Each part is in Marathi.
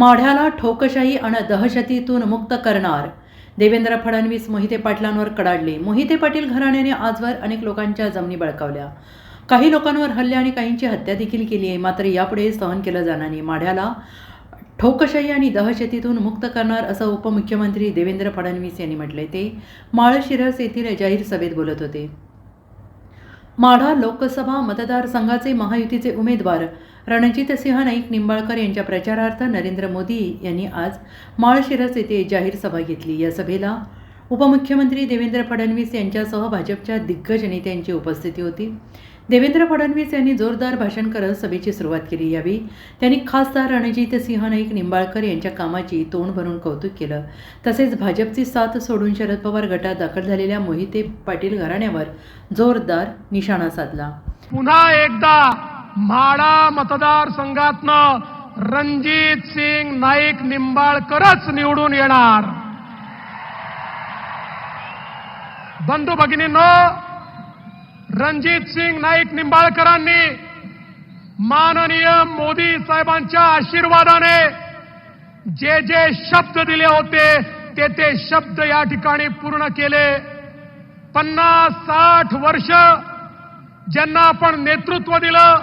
माढ्याला ठोकशाही आणि दहशतीतून मुक्त करणार. देवेंद्र फडणवीस मोहिते पाटलांवर कडाडले. मोहिते पाटील घराण्याने आजवर अनेक लोकांच्या जमिनी बळकावल्या. काही लोकांवर हल्ले आणि काहींची हत्या देखील केली आहे. मात्र यापुढे सहन केलं जाणार नाही. माढ्याला ठोकशाही आणि दहशतीतून मुक्त करणार असं उपमुख्यमंत्री देवेंद्र फडणवीस यांनी म्हटले ते माळशिरस येथील जाहीर सभेत बोलत होते. माढा लोकसभा मतदारसंघाचे महायुतीचे उमेदवार रणजितसिंह नाईक निंबाळकर यांच्या प्रचारार्थ नरेंद्र मोदी यांनी आज माळशिरस येथे जाहीर सभा घेतली. या सभेला उपमुख्यमंत्री देवेंद्र फडणवीस यांच्यासह भाजपच्या दिग्गज नेत्यांची उपस्थिती होती. देवेंद्र फडणवीस यांनी जोरदार भाषण करत सभेची सुरुवात केली. यावेळी त्यांनी खासदार रणजितसिंह नाईक निंबाळकर यांच्या कामाची तोंड भरून कौतुक केलं. तसेच भाजपची साथ सोडून शरद पवार गटात दाखल झालेल्या मोहिते पाटील घराण्यावर जोरदार निशाणा साधला. पुन्हा एकदा म्हाडा मतदारसंघातनं रणजित सिंग नाईक निंबाळकरच निवडून येणार. बंधू भगिनींनो रणजित सिंग नाईक निंबाळकरांनी माननीय मोदी साहेबांच्या आशीर्वादाने जे जे शब्द दिले होते ते ते शब्द या ठिकाणी पूर्ण केले. पन्नास साठ वर्ष ज्यांना आपण नेतृत्व दिलं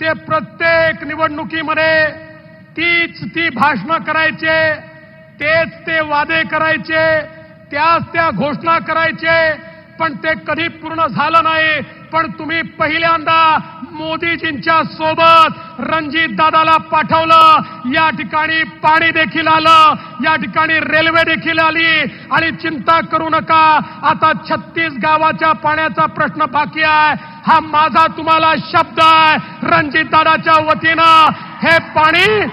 ते प्रत्येक निवडणुकीमध्ये तीच ती भाषणं करायचे तेच ते वादे करायचे त्याच त्या घोषणा करायचे पण ते कधी पूर्ण झालं नाही. पण तुम्ही पहिल्यांदा मोदीजींच्या सोबत रणजित दादाला पाठवलं. या ठिकाणी पाणी देखील आलं. या ठिकाणी रेल्वे देखील आली. आणि चिंता करू नका. आता छत्तीस गावाच्या पाण्याचा प्रश्न बाकी आहे. हा माझा तुम्हाला शब्द आहे. रणजित दादाच्या वतीनं हे पाणी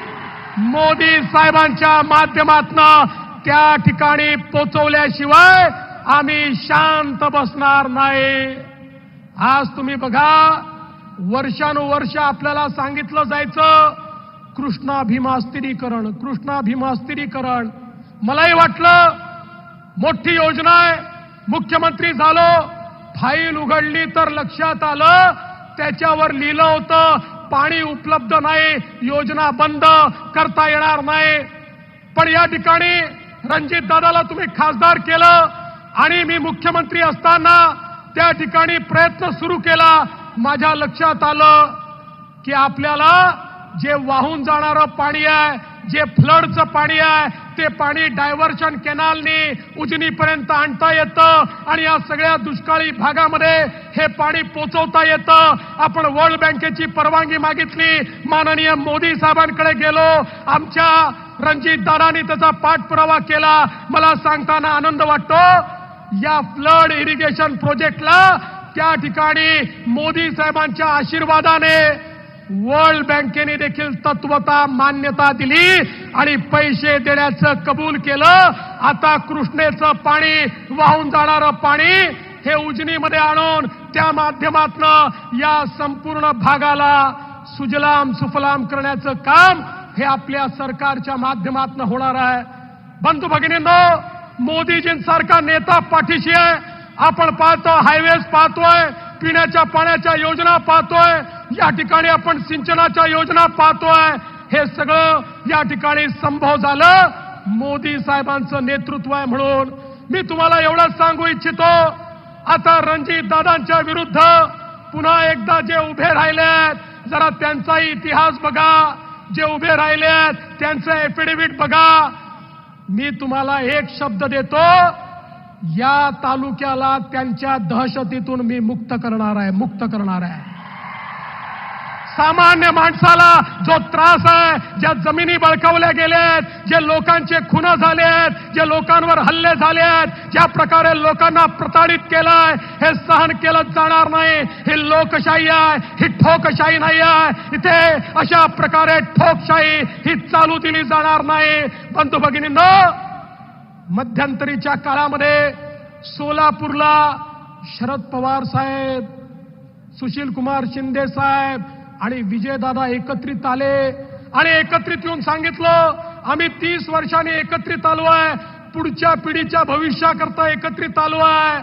मोदी साहेबांच्या माध्यमातनं त्या ठिकाणी पोचवल्याशिवाय आम्ही शांत बसणार नाही. आज तुम्ही बघा वर्षानुवर्ष आपल्याला सांगितलं जायचं कृष्णा भीमास्तिरीकरण कृष्णा भीमास्तिरीकरण मलाही वाटलं मोठी योजना आहे मुख्यमंत्री झालो फाईल उघडली तर लक्षात आलं त्याच्यावर लिहिलं होतं पाणी उपलब्ध नाही योजना बंद करता येणार नाही. पण या ठिकाणी रणजित दादाला तुम्ही खासदार केलं आणि मी मुख्यमंत्री असताना त्या ठिकाणी प्रयत्न सुरू केला. माझ्या लक्षात आलं की आपल्याला जे वाहून जाणारं पाणी आहे जे फ्लडचं पाणी आहे ते पाणी डायव्हर्शन कॅनालनी उजनीपर्यंत आणता येतं आणि या सगळ्या दुष्काळी भागामध्ये हे पाणी पोचवता येतं. आपण वर्ल्ड बँकेची परवानगी मागितली. माननीय मोदी साहेबांकडे गेलो. आमच्या रणजित दादानी त्याचा पाठपुरावा केला. मला सांगताना आनंद वाटतो. या फ्लड इरिगेशन प्रोजेक्टला त्या ठिकाणी मोदी साहेबांच्या आशीर्वादाने वर्ल्ड बँकेने देखील तत्वता मान्यता दिली आणि पैसे देण्याचं कबूल केलं. आता कृष्णेचं पाणी वाहून जाणारं पाणी हे उजनीमध्ये आणून त्या माध्यमातनं या संपूर्ण भागाला सुजलाम सुफलाम करण्याचं काम हे आपल्या सरकारच्या माध्यमातनं होणार आहे. बंधू भगिनींनो मोदीजींसारखा नेता पाठीशी आहे. आपण पाहतो हायवेज पाहतोय पिण्याच्या पाण्याच्या योजना पाहतोय या ठिकाणी आपण सिंचनाच्या योजना पाहतोय. हे सगळं या ठिकाणी संभव झालं. मोदी साहेबांचं नेतृत्व आहे म्हणून मी तुम्हाला एवढंच सांगू इच्छितो. आता रणजित दादांच्या विरुद्ध पुन्हा एकदा जे उभे राहिले आहेत जरा त्यांचाही इतिहास बघा. जे उभे राहिले आहेत त्यांचं एफिडेव्हिट बघा. मी तुम्हाला एक शब्द देतो या तालुक्याला त्यांच्या दहशतीतून मी मुक्त करणार आहे मुक्त करणार आहे. सामान्य माणसाला जो त्रास आहे ज्या जमिनी बळकावल्या गेल्या आहेत जे लोकांचे खुन झाले आहेत जे लोकांवर हल्ले झाले आहेत ज्या प्रकारे लोकांना प्रताडित केलंय हे सहन केलं जाणार नाही. ही लोकशाही आहे ही ठोकशाही नाही आहे. इथे अशा प्रकारे ठोकशाही ही चालू दिली जाणार नाही. बंधू भगिनींनो मध्यंतरीच्या काळामध्ये सोलापूरला शरद पवार साहेब सुशील कुमार शिंदे साहेब आणि विजयदादा एकत्रित आले आणि एकत्रित येऊन सांगितलं आम्ही तीस वर्षांनी एकत्रित आलो आहे. पुढच्या पिढीच्या भविष्याकरता एकत्रित आलो आहे.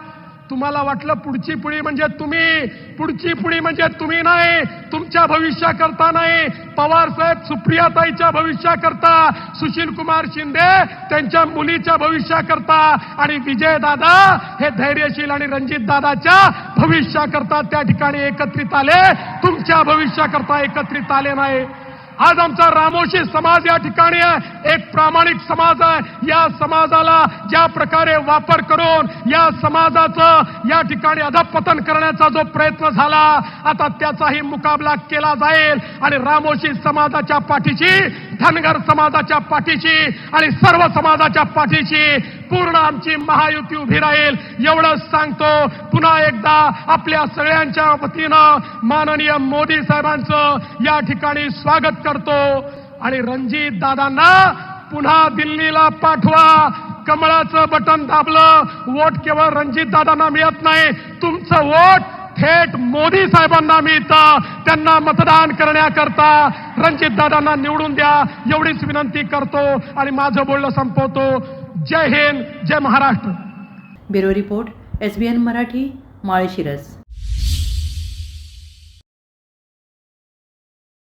तुम्हाला वाटलं पुढची पिढी म्हणजे तुम्ही. पुढची पिढी म्हणजे तुम्ही नाही. तुमच्या भविष्याकरता नाही. पवार साहेब सुप्रियाताईच्या भविष्याकरता सुशील कुमार शिंदे त्यांच्या मुलीच्या भविष्याकरता आणि विजय दादा हे धैर्यशील आणि रणजित दादाच्या भविष्याकरता त्या ठिकाणी एकत्रित आले. तुमच्या भविष्याकरता एकत्रित आले नाही. आज आमचा रामोशी समाज या ठिकाणी आहे. एक प्रामाणिक समाज आहे. या समाजाला ज्या प्रकारे वापर करून या समाजाचं या ठिकाणी अधपतन करण्याचा जो प्रयत्न झाला आता त्याचाही मुकाबला केला जाईल. आणि रामोशी समाजाच्या पाठीशी धनगर समाजाच्या पाठीशी आणि सर्व समाजाच्या पाठीशी पूर्ण आमची महायुती उभी राहील. एवढंच सांगतो पुन्हा एकदा आपल्या सगळ्यांच्या वतीनं माननीय मोदी साहेबांचं या ठिकाणी स्वागत करतो. आणि रणजित दादांना पुन्हा दिल्लीला पाठवा. कमळाचं बटन दाबलं. वोट केवळ रणजित दादांना मिळत नाही. तुमचं वोट थेट मोदी साहेबांना मिळतं. त्यांना मतदान करण्याकरता रणजित दादांना निवडून द्या. एवढीच विनंती करतो आणि माझं बोलणं संपवतो. जय हिंद जय Maharashtra. Bureau report S B N Marathi Malshiras.